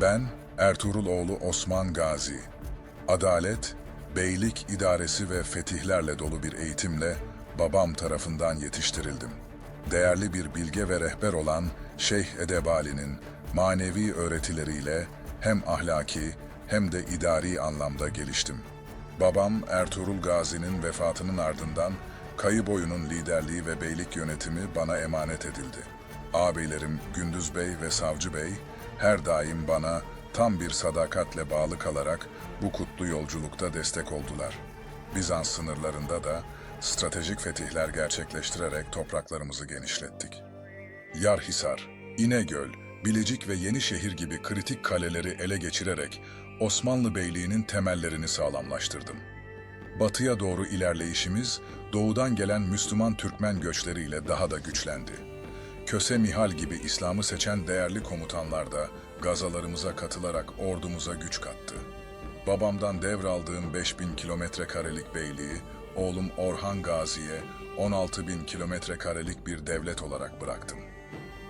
Ben Ertuğrul oğlu Osman Gazi. Adalet, beylik idaresi ve fetihlerle dolu bir eğitimle babam tarafından yetiştirildim. Değerli bir bilge ve rehber olan Şeyh Edebali'nin manevi öğretileriyle hem ahlaki hem de idari anlamda geliştim. Babam Ertuğrul Gazi'nin vefatının ardından Kayı boyunun liderliği ve beylik yönetimi bana emanet edildi. Ağabeylerim Gündüz Bey ve Savcı Bey her daim bana tam bir sadakatle bağlı kalarak bu kutlu yolculukta destek oldular. Bizans sınırlarında da stratejik fetihler gerçekleştirerek topraklarımızı genişlettik. Yarhisar, İnegöl, Bilecik ve Yenişehir gibi kritik kaleleri ele geçirerek Osmanlı Beyliği'nin temellerini sağlamlaştırdım. Batıya doğru ilerleyişimiz doğudan gelen Müslüman Türkmen göçleriyle daha da güçlendi. Köse Mihal gibi İslam'ı seçen değerli komutanlar da gazalarımıza katılarak ordumuza güç kattı. Babamdan devraldığım 5000 kilometre karelik beyliği, oğlum Orhan Gazi'ye 16 bin kilometre karelik bir devlet olarak bıraktım.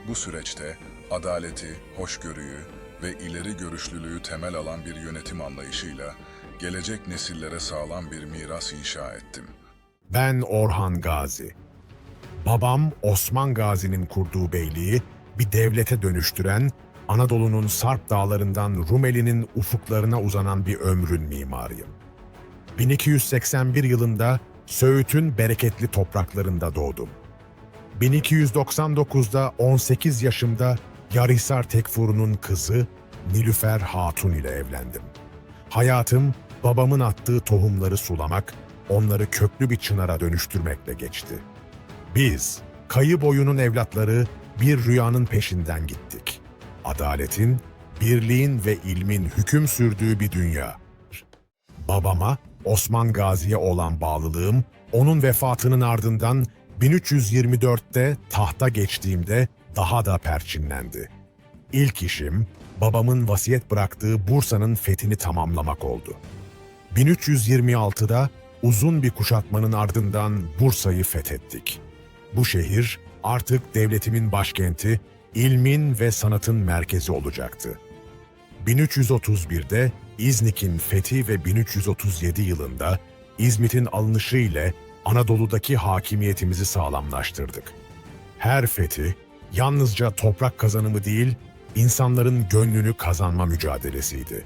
Bu süreçte adaleti, hoşgörüyü ve ileri görüşlülüğü temel alan bir yönetim anlayışıyla gelecek nesillere sağlam bir miras inşa ettim. Ben Orhan Gazi. Babam Osman Gazi'nin kurduğu beyliği bir devlete dönüştüren, Anadolu'nun Sarp dağlarından Rumeli'nin ufuklarına uzanan bir ömrün mimarıyım. 1281 yılında Söğüt'ün bereketli topraklarında doğdum. 1299'da 18 yaşımda Yarhisar Tekfuru'nun kızı Nilüfer Hatun ile evlendim. Hayatım babamın attığı tohumları sulamak, onları köklü bir çınara dönüştürmekle geçti. Biz, kayı boyunun evlatları bir rüyanın peşinden gittik. Adaletin, birliğin ve ilmin hüküm sürdüğü bir dünya. Babama, Osman Gazi'ye olan bağlılığım, onun vefatının ardından 1324'te tahta geçtiğimde daha da perçinlendi. İlk işim, babamın vasiyet bıraktığı Bursa'nın fethini tamamlamak oldu. 1326'da uzun bir kuşatmanın ardından Bursa'yı fethettik. Bu şehir artık devletimin başkenti, ilmin ve sanatın merkezi olacaktı. 1331'de İznik'in fethi ve 1337 yılında İzmit'in alınışı ile Anadolu'daki hakimiyetimizi sağlamlaştırdık. Her fethi yalnızca toprak kazanımı değil, insanların gönlünü kazanma mücadelesiydi.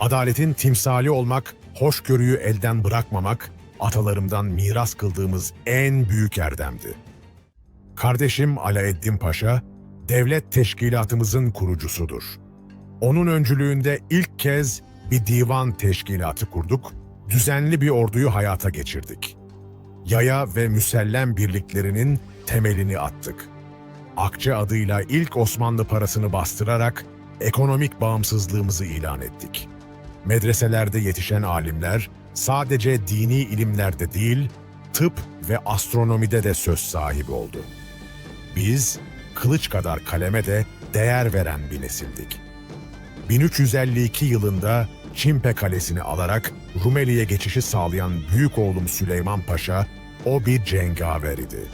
Adaletin timsali olmak, hoşgörüyü elden bırakmamak, atalarımdan miras kıldığımız en büyük erdemdi. Kardeşim Alaeddin Paşa, devlet teşkilatımızın kurucusudur. Onun öncülüğünde ilk kez bir divan teşkilatı kurduk, düzenli bir orduyu hayata geçirdik. Yaya ve müsellem birliklerinin temelini attık. Akçe adıyla ilk Osmanlı parasını bastırarak ekonomik bağımsızlığımızı ilan ettik. Medreselerde yetişen alimler sadece dini ilimlerde değil, tıp ve astronomide de söz sahibi oldu. Biz kılıç kadar kaleme de değer veren bir nesildik. 1352 yılında Çimpe Kalesi'ni alarak Rumeli'ye geçişi sağlayan büyük oğlum Süleyman Paşa o bir cengaver idi.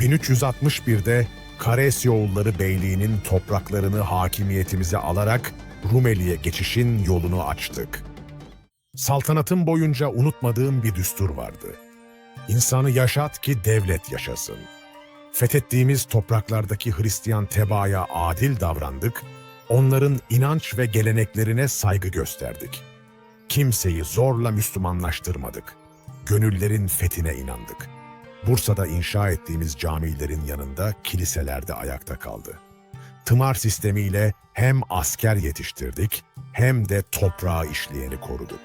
1361'de Karesyoğulları Beyliği'nin topraklarını hakimiyetimize alarak Rumeli'ye geçişin yolunu açtık. Saltanatım boyunca unutmadığım bir düstur vardı. İnsanı yaşat ki devlet yaşasın. Fethettiğimiz topraklardaki Hristiyan tebaaya adil davrandık, onların inanç ve geleneklerine saygı gösterdik. Kimseyi zorla Müslümanlaştırmadık. Gönüllerin fethine inandık. Bursa'da inşa ettiğimiz camilerin yanında kiliselerde ayakta kaldı. Tımar sistemiyle hem asker yetiştirdik hem de toprağı işleyeni koruduk.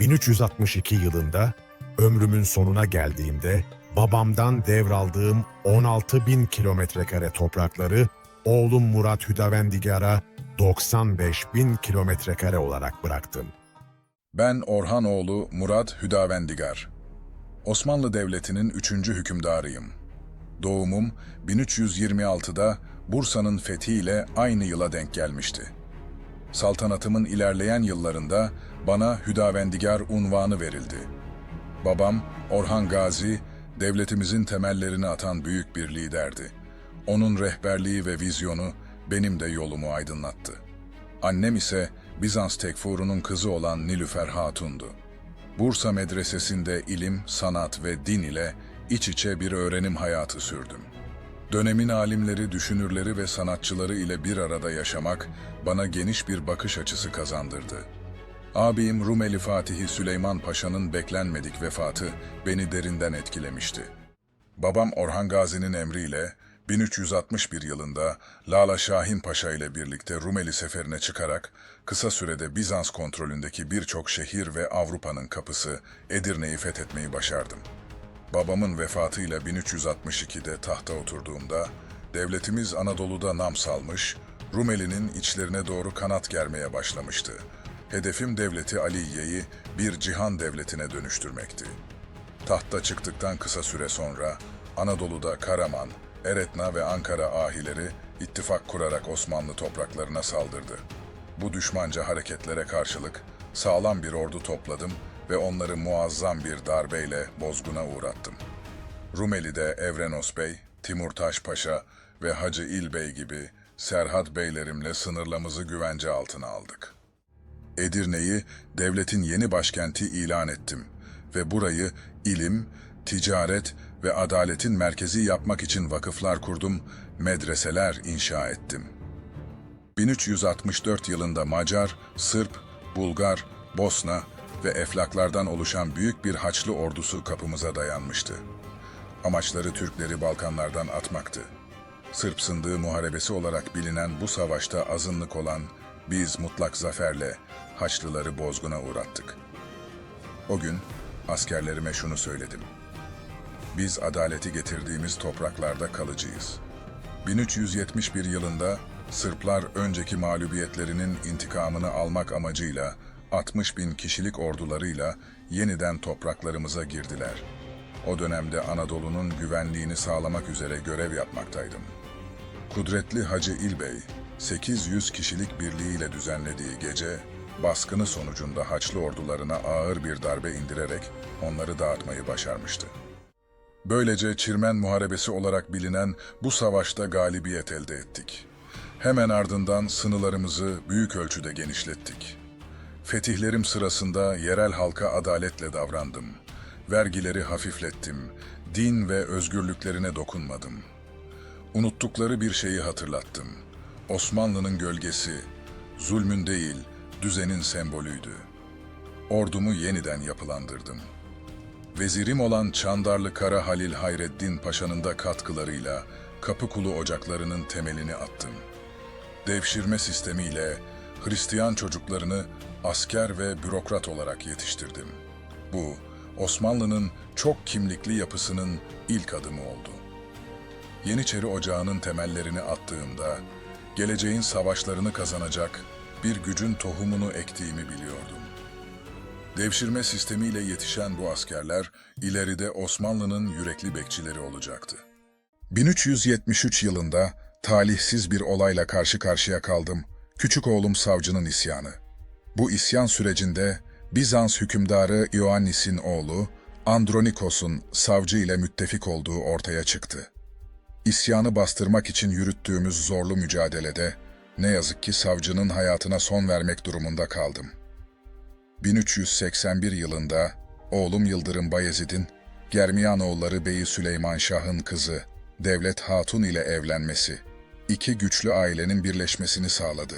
1362 yılında ömrümün sonuna geldiğimde babamdan devraldığım 16 bin kilometre kare toprakları oğlum Murat Hüdavendigar'a 95 bin kilometre kare olarak bıraktım. Ben Orhan oğlu Murat Hüdavendigar. Osmanlı Devleti'nin üçüncü hükümdarıyım. Doğumum 1326'da Bursa'nın fethiyle aynı yıla denk gelmişti. Saltanatımın ilerleyen yıllarında bana Hüdavendigar unvanı verildi. Babam Orhan Gazi, devletimizin temellerini atan büyük bir liderdi. Onun rehberliği ve vizyonu benim de yolumu aydınlattı. Annem ise Bizans tekfurunun kızı olan Nilüfer Hatun'du. Bursa medresesinde ilim, sanat ve din ile iç içe bir öğrenim hayatı sürdüm. Dönemin alimleri, düşünürleri ve sanatçıları ile bir arada yaşamak bana geniş bir bakış açısı kazandırdı. Abim Rumeli Fatihi Süleyman Paşa'nın beklenmedik vefatı beni derinden etkilemişti. Babam Orhan Gazi'nin emriyle 1361 yılında Lala Şahin Paşa ile birlikte Rumeli seferine çıkarak kısa sürede Bizans kontrolündeki birçok şehir ve Avrupa'nın kapısı Edirne'yi fethetmeyi başardım. Babamın vefatıyla 1362'de tahta oturduğumda devletimiz Anadolu'da nam salmış, Rumeli'nin içlerine doğru kanat germeye başlamıştı. Hedefim devleti Aliye'yi bir cihan devletine dönüştürmekti. Tahta çıktıktan kısa süre sonra Anadolu'da Karaman, Eretna ve Ankara ahileri ittifak kurarak Osmanlı topraklarına saldırdı. Bu düşmanca hareketlere karşılık sağlam bir ordu topladım ve onları muazzam bir darbeyle bozguna uğrattım. Rumeli'de Evrenos Bey, Timurtaş Paşa ve Hacı İlbey gibi Serhat Beylerimle sınırlamızı güvence altına aldık. Edirne'yi devletin yeni başkenti ilan ettim ve burayı ilim, ticaret ve adaletin merkezi yapmak için vakıflar kurdum, medreseler inşa ettim. 1364 yılında Macar, Sırp, Bulgar, Bosna ve Eflaklardan oluşan büyük bir Haçlı ordusu kapımıza dayanmıştı. Amaçları Türkleri Balkanlardan atmaktı. Sırp Sındığı Muharebesi olarak bilinen bu savaşta azınlık olan biz mutlak zaferle Haçlıları bozguna uğrattık. O gün askerlerime şunu söyledim. Biz adaleti getirdiğimiz topraklarda kalıcıyız. 1371 yılında Sırplar önceki mağlubiyetlerinin intikamını almak amacıyla 60 bin kişilik ordularıyla yeniden topraklarımıza girdiler. O dönemde Anadolu'nun güvenliğini sağlamak üzere görev yapmaktaydım. Kudretli Hacı İlbey, 800 kişilik birliğiyle düzenlediği gece, baskını sonucunda Haçlı ordularına ağır bir darbe indirerek onları dağıtmayı başarmıştı. Böylece Çirmen Muharebesi olarak bilinen bu savaşta galibiyet elde ettik. Hemen ardından sınırlarımızı büyük ölçüde genişlettik. Fetihlerim sırasında yerel halka adaletle davrandım. Vergileri hafiflettim. Din ve özgürlüklerine dokunmadım. Unuttukları bir şeyi hatırlattım. Osmanlı'nın gölgesi, zulmün değil, düzenin sembolüydü. Ordumu yeniden yapılandırdım. Vezirim olan Çandarlı Kara Halil Hayreddin Paşa'nın da katkılarıyla Kapıkulu ocaklarının temelini attım. Devşirme sistemiyle Hristiyan çocuklarını asker ve bürokrat olarak yetiştirdim. Bu, Osmanlı'nın çok kimlikli yapısının ilk adımı oldu. Yeniçeri Ocağı'nın temellerini attığımda, geleceğin savaşlarını kazanacak bir gücün tohumunu ektiğimi biliyordum. Devşirme sistemiyle yetişen bu askerler ileride Osmanlı'nın yürekli bekçileri olacaktı. 1373 yılında talihsiz bir olayla karşı karşıya kaldım. Küçük oğlum savcının isyanı. Bu isyan sürecinde Bizans hükümdarı Ioannis'in oğlu Andronikos'un savcı ile müttefik olduğu ortaya çıktı. İsyanı bastırmak için yürüttüğümüz zorlu mücadelede ne yazık ki savcının hayatına son vermek durumunda kaldım. 1381 yılında oğlum Yıldırım Bayezid'in Germiyanoğulları Beyi Süleyman Şah'ın kızı Devlet Hatun ile evlenmesi, iki güçlü ailenin birleşmesini sağladı.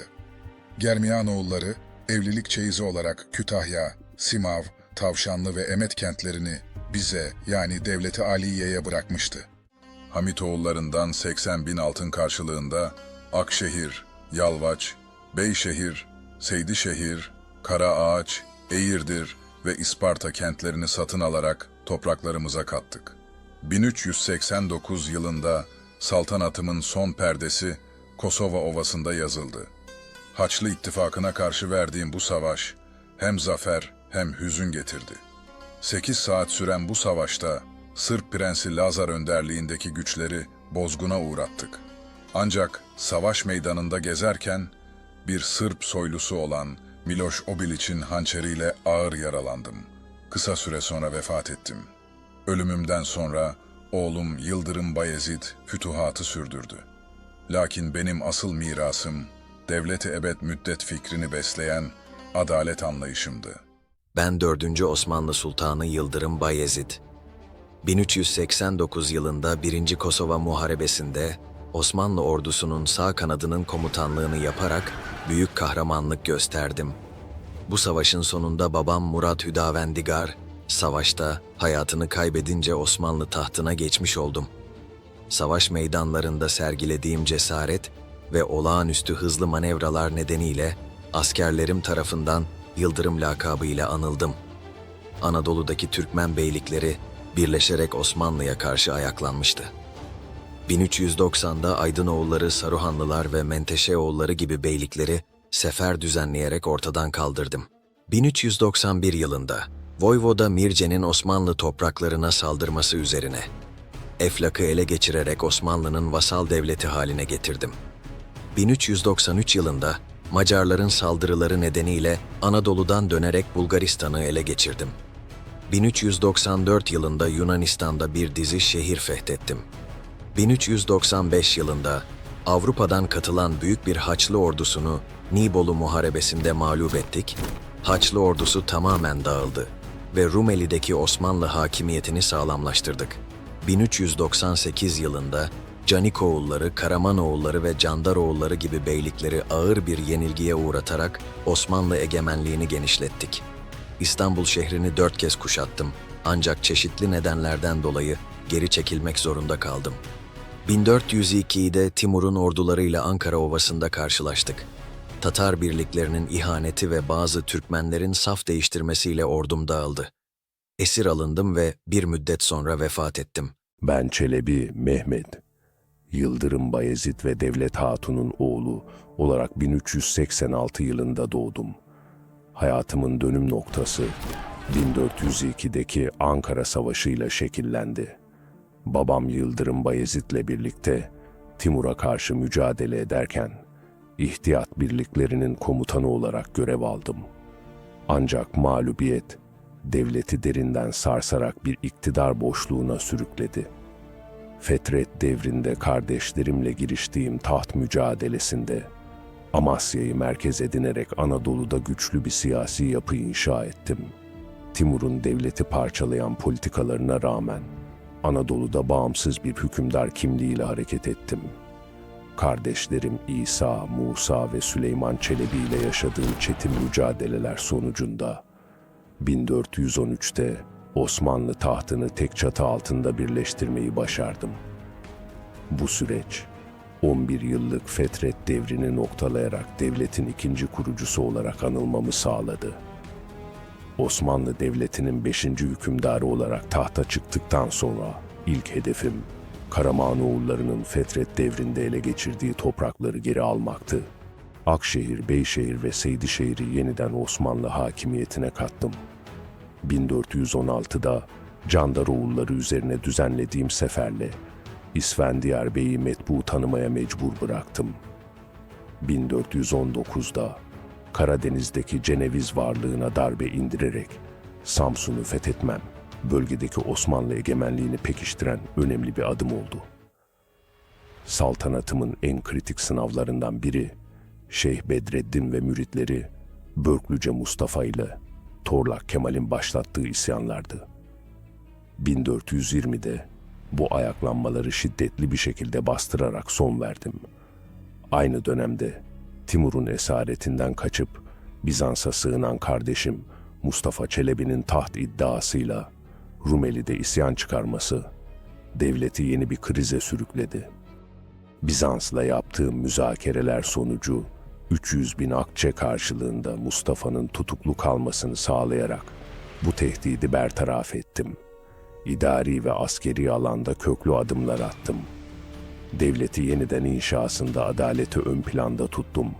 Germiyanoğulları evlilik çeyizi olarak Kütahya, Simav, Tavşanlı ve Emet kentlerini bize yani Devleti Aliye'ye bırakmıştı. Hamitoğullarından 80 bin altın karşılığında Akşehir, Yalvaç, Beyşehir, Seydişehir, Karaağaç, Eğirdir ve İsparta kentlerini satın alarak topraklarımıza kattık. 1389 yılında saltanatımın son perdesi Kosova Ovası'nda yazıldı. Haçlı ittifakına karşı verdiğim bu savaş hem zafer hem hüzün getirdi. 8 saat süren bu savaşta Sırp Prensi Lazar önderliğindeki güçleri bozguna uğrattık. Ancak savaş meydanında gezerken bir Sırp soylusu olan Miloš Obilić'in hançeriyle ağır yaralandım. Kısa süre sonra vefat ettim. Ölümümden sonra oğlum Yıldırım Bayezid fütuhatı sürdürdü. Lakin benim asıl mirasım devleti ebed müddet fikrini besleyen adalet anlayışımdı. Ben 4. Osmanlı Sultanı Yıldırım Bayezid. 1389 yılında 1. Kosova Muharebesi'nde Osmanlı ordusunun sağ kanadının komutanlığını yaparak büyük kahramanlık gösterdim. Bu savaşın sonunda babam Murat Hüdavendigar, savaşta hayatını kaybedince Osmanlı tahtına geçmiş oldum. Savaş meydanlarında sergilediğim cesaret ve olağanüstü hızlı manevralar nedeniyle askerlerim tarafından Yıldırım lakabıyla anıldım. Anadolu'daki Türkmen beylikleri birleşerek Osmanlı'ya karşı ayaklanmıştı. 1390'da Aydınoğulları, Saruhanlılar ve Menteşeoğulları gibi beylikleri sefer düzenleyerek ortadan kaldırdım. 1391 yılında Voyvoda Mirce'nin Osmanlı topraklarına saldırması üzerine Eflak'ı ele geçirerek Osmanlı'nın vasal devleti haline getirdim. 1393 yılında Macarların saldırıları nedeniyle Anadolu'dan dönerek Bulgaristan'ı ele geçirdim. 1394 yılında Yunanistan'da bir dizi şehir fethettim. 1395 yılında Avrupa'dan katılan büyük bir Haçlı ordusunu Nibolu Muharebesi'nde mağlup ettik. Haçlı ordusu tamamen dağıldı ve Rumeli'deki Osmanlı hakimiyetini sağlamlaştırdık. 1398 yılında Canikoğulları, Karamanoğulları ve Candaroğulları gibi beylikleri ağır bir yenilgiye uğratarak Osmanlı egemenliğini genişlettik. İstanbul şehrini dört kez kuşattım ancak çeşitli nedenlerden dolayı geri çekilmek zorunda kaldım. 1402'de Timur'un ordularıyla Ankara Ovası'nda karşılaştık. Tatar birliklerinin ihaneti ve bazı Türkmenlerin saf değiştirmesiyle ordum dağıldı. Esir alındım ve bir müddet sonra vefat ettim. Ben Çelebi Mehmet, Yıldırım Bayezid ve Devlet Hatun'un oğlu olarak 1386 yılında doğdum. Hayatımın dönüm noktası 1402'deki Ankara Savaşı ile şekillendi. Babam Yıldırım Bayezid'le birlikte Timur'a karşı mücadele ederken ihtiyat birliklerinin komutanı olarak görev aldım. Ancak mağlubiyet devleti derinden sarsarak bir iktidar boşluğuna sürükledi. Fetret devrinde kardeşlerimle giriştiğim taht mücadelesinde Amasya'yı merkez edinerek Anadolu'da güçlü bir siyasi yapı inşa ettim. Timur'un devleti parçalayan politikalarına rağmen Anadolu'da bağımsız bir hükümdar kimliğiyle hareket ettim. Kardeşlerim İsa, Musa ve Süleyman Çelebi ile yaşadığım çetin mücadeleler sonucunda 1413'te Osmanlı tahtını tek çatı altında birleştirmeyi başardım. Bu süreç 11 yıllık fetret devrini noktalayarak devletin ikinci kurucusu olarak anılmamı sağladı. Osmanlı Devleti'nin 5. hükümdarı olarak tahta çıktıktan sonra ilk hedefim Karamanoğullarının fetret devrinde ele geçirdiği toprakları geri almaktı. Akşehir, Beyşehir ve Seydişehir'i yeniden Osmanlı hakimiyetine kattım. 1416'da Candaroğulları üzerine düzenlediğim seferle İsfendiyar Bey'i metbu tanımaya mecbur bıraktım. 1419'da Karadeniz'deki Ceneviz varlığına darbe indirerek Samsun'u fethetmem, bölgedeki Osmanlı egemenliğini pekiştiren önemli bir adım oldu. Saltanatımın en kritik sınavlarından biri, Şeyh Bedreddin ve müritleri Börklüce Mustafa ile Torlak Kemal'in başlattığı isyanlardı. 1420'de bu ayaklanmaları şiddetli bir şekilde bastırarak son verdim. Aynı dönemde Timur'un esaretinden kaçıp Bizans'a sığınan kardeşim Mustafa Çelebi'nin taht iddiasıyla Rumeli'de isyan çıkarması devleti yeni bir krize sürükledi. Bizans'la yaptığım müzakereler sonucu 300 bin akçe karşılığında Mustafa'nın tutuklu kalmasını sağlayarak bu tehdidi bertaraf ettim. İdari ve askeri alanda köklü adımlar attım. Devleti yeniden inşasında adaleti ön planda tuttum.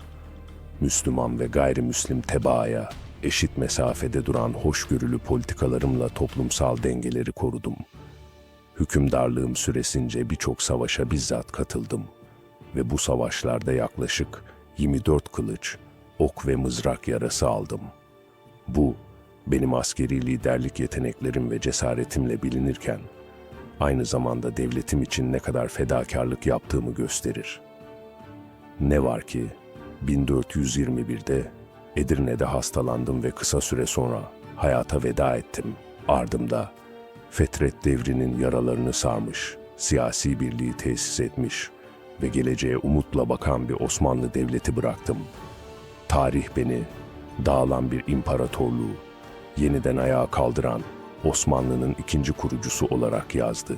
Müslüman ve gayrimüslim tebaaya eşit mesafede duran hoşgörülü politikalarımla toplumsal dengeleri korudum. Hükümdarlığım süresince birçok savaşa bizzat katıldım ve bu savaşlarda yaklaşık 24 kılıç, ok ve mızrak yarası aldım. Bu, benim askeri liderlik yeteneklerim ve cesaretimle bilinirken, aynı zamanda devletim için ne kadar fedakarlık yaptığımı gösterir. Ne var ki, 1421'de Edirne'de hastalandım ve kısa süre sonra hayata veda ettim. Ardımda Fetret devrinin yaralarını sarmış, siyasi birliği tesis etmiş ve geleceğe umutla bakan bir Osmanlı devleti bıraktım. Tarih beni dağılan bir imparatorluğu yeniden ayağa kaldıran Osmanlı'nın ikinci kurucusu olarak yazdı.